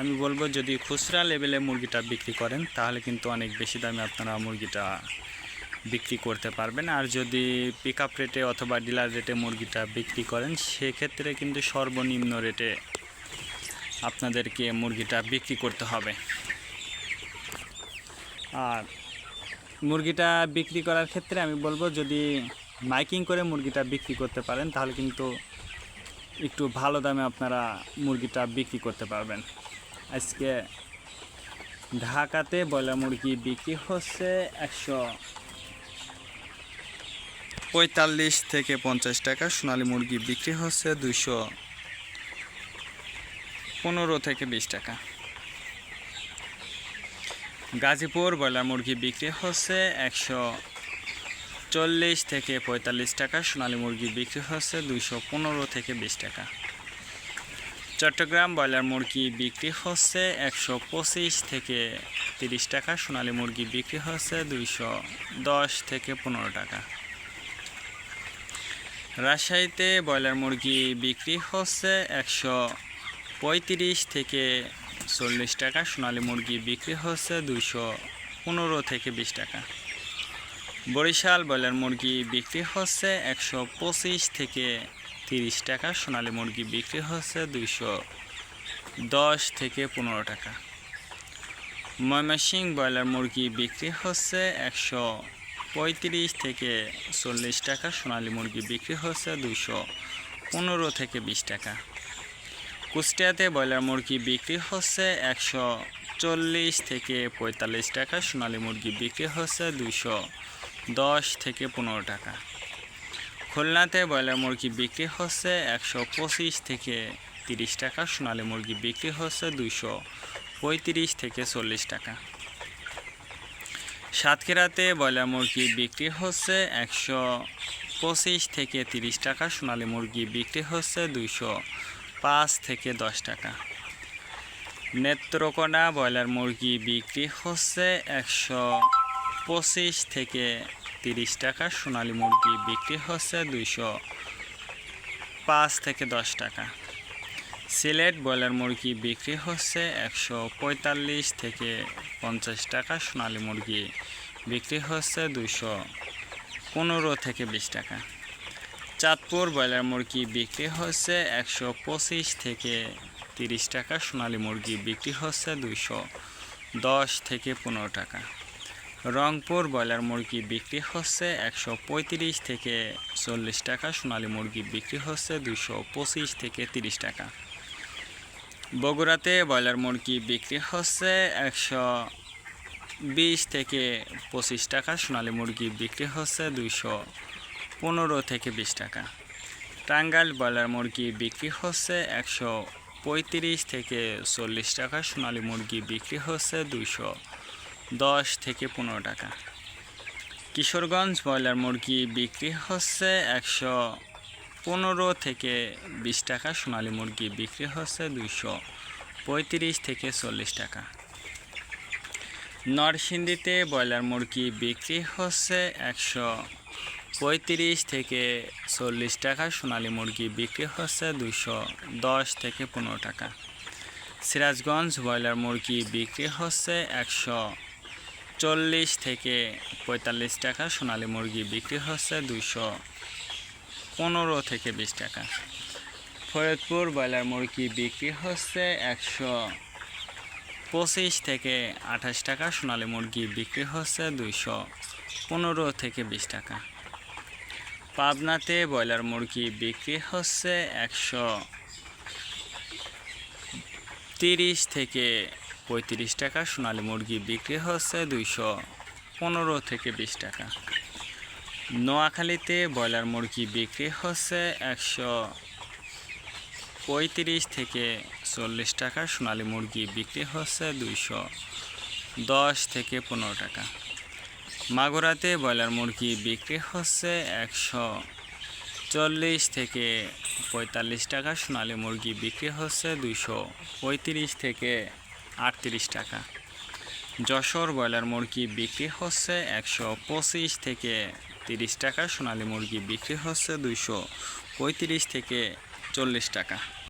আমি বলব, যদি খুচরা লেভেলে মুরগিটা বিক্রি করেন, তাহলে কিন্তু অনেক বেশি দামে আপনারা মুরগিটা বিক্রি করতে পারবেন। আর যদি পিক আপ রেটে অথবা ডিলার রেটে মুরগিটা বিক্রি করেন, সেক্ষেত্রে কিন্তু সর্বনিম্ন রেটে আপনাদেরকে মুরগিটা বিক্রি করতে হবে। আর মুরগিটা বিক্রি করার ক্ষেত্রে আমি বলব, যদি মাইকিং করে মুরগিটা বিক্রি করতে পারেন, তাহলে কিন্তু একটু ভালো দামে আপনারা মুরগিটা বিক্রি করতে পারবেন। আজকে ঢাকাতে ব্রয়লার মুরগি বিক্রি হচ্ছে একশো পঁয়তাল্লিশ থেকে পঞ্চাশ টাকা, সোনালী মুরগি বিক্রি হচ্ছে দুশো পনেরো থেকে বিশ টাকা। গাজীপুর ব্রয়লার মুরগি বিক্রি হচ্ছে একশো চল্লিশ থেকে পঁয়তাল্লিশ টাকা, সোনালী মুরগি বিক্রি হচ্ছে দুইশো পনেরো থেকে বিশ টাকা। চট্টগ্রাম ব্রয়লার মুরগি বিক্রি হচ্ছে একশো পঁচিশ থেকে তিরিশ টাকা, সোনালী মুরগি বিক্রি হচ্ছে দুইশো দশ থেকে পনেরো টাকা। রাজশাহীতে ব্রয়লার মুরগি বিক্রি হচ্ছে একশো পঁয়ত্রিশ থেকে চল্লিশ টাকা, সোনালী মুরগি বিক্রি হচ্ছে দুইশো পনেরো থেকে বিশ টাকা। বরিশাল ব্রয়লার মুরগি বিক্রি হচ্ছে একশো পঁচিশ থেকে তিরিশ টাকা, সোনালী মুরগি বিক্রি হচ্ছে দুইশো দশ থেকে পনেরো টাকা। ময়মনসিং ব্রয়লার মুরগি বিক্রি হচ্ছে একশো পঁয়ত্রিশ থেকে চল্লিশ টাকা, সোনালী মুরগি বিক্রি হচ্ছে দুইশো পনেরো থেকে বিশ টাকা। কুষ্টিয়াতে ব্রয়লার মুরগি বিক্রি হচ্ছে একশো চল্লিশ থেকে পঁয়তাল্লিশ টাকা, সোনালী মুরগি বিক্রি হচ্ছে দুইশো দশ থেকে পনেরো টাকা। খুলনাতে ব্রয়লার মুরগি বিক্রি হচ্ছে একশো পঁচিশ থেকে তিরিশ টাকা, সোনালী মুরগি বিক্রি হচ্ছে দুইশো পঁয়ত্রিশ থেকে চল্লিশ টাকা। সাতক্ষীরাতে ব্রয়লার মুরগি বিক্রি হচ্ছে একশো পঁচিশ থেকে তিরিশ টাকা, সোনালী মুরগি বিক্রি হচ্ছে দুইশো পাঁচ থেকে দশ টাকা। নেত্রকোনা ব্রয়লার মুরগি বিক্রি হচ্ছে একশো পঁচিশ থেকে তিরিশ টাকা, সোনালী মুরগি বিক্রি হচ্ছে দুইশো পাঁচ থেকে দশ টাকা। সিলেট ব্রয়লার মুরগি বিক্রি হচ্ছে একশো পঁয়তাল্লিশ থেকে পঞ্চাশ টাকা, সোনালী মুরগি বিক্রি হচ্ছে দুইশো পনেরো থেকে বিশ টাকা। চাঁদপুর ব্রয়লার মুরগি বিক্রি হচ্ছে একশো পঁচিশ থেকে তিরিশ টাকা, সোনালী মুরগি বিক্রি হচ্ছে দুইশো দশ থেকে পনেরো টাকা। রংপুর ব্রয়লার মুরগি বিক্রি হচ্ছে একশো পঁয়ত্রিশ থেকে চল্লিশ টাকা, সোনালী মুরগি বিক্রি হচ্ছে দুশো পঁচিশ থেকে তিরিশ টাকা। বগুড়াতে ব্রয়লার মুরগি বিক্রি হচ্ছে একশো বিশ থেকে পঁচিশ টাকা, সোনালী মুরগি বিক্রি হচ্ছে দুশো পনেরো থেকে বিশ টাকা। টাঙ্গাইল ব্রয়লার মুরগি বিক্রি হচ্ছে একশো পঁয়ত্রিশ থেকে চল্লিশ টাকা, সোনালী মুরগি বিক্রি হচ্ছে দুইশো দশ থেকে পনেরো টাকা। কিশোরগঞ্জ ব্রয়লার মুরগি বিক্রি হচ্ছে একশো পনেরো থেকে বিশ টাকা, সোনালী মুরগি বিক্রি হচ্ছে দুইশো পঁয়ত্রিশ থেকে চল্লিশ টাকা। নরসিংদীতে ব্রয়লার মুরগি বিক্রি হচ্ছে একশো পঁয়ত্রিশ থেকে চল্লিশ টাকা, সোনালী মুরগি বিক্রি হচ্ছে দুইশো দশ থেকে পনেরো টাকা। সিরাজগঞ্জ ব্রয়লার মুরগি বিক্রি হচ্ছে একশো চল্লিশ থেকে পঁয়তাল্লিশ টাকা সোনালী মুরগি বিক্রি হচ্ছে দুইশো পনেরো থেকে বিশ টাকা। ফরিদপুর ব্রয়লার মুরগি বিক্রি হচ্ছে একশো পঁচিশ থেকে আঠাশ টাকা, সোনালী মুরগি বিক্রি হচ্ছে দুইশো পনেরো থেকে বিশ টাকা। পাবনাতে ব্রয়লার মুরগি বিক্রি হচ্ছে একশো তিরিশ থেকে পঁয়ত্রিশ টাকা, সোনালী মুরগি বিক্রি হচ্ছে দুইশো পনেরো থেকে বিশ টাকা। নোয়াখালীতে ব্রয়লার মুরগি বিক্রি হচ্ছে একশো পঁয়ত্রিশ থেকে চল্লিশ টাকা, সোনালী মুরগি বিক্রি হচ্ছে দুইশো দশ থেকে পনেরো টাকা। মাগুরাতে ব্রয়লার মুরগি বিক্রি হচ্ছে একশো চল্লিশ থেকে পঁয়তাল্লিশ টাকা, সোনালী মুরগি বিক্রি হচ্ছে দুইশো পঁয়ত্রিশ থেকে আটত্রিশ টাকা। যশোর ব্রয়লার মুরগি বিক্রি হচ্ছে একশো পঁচিশ থেকে তিরিশ টাকা। সোনালী মুরগি বিক্রি হচ্ছে দুইশো পঁয়ত্রিশ থেকে চল্লিশ টাকা।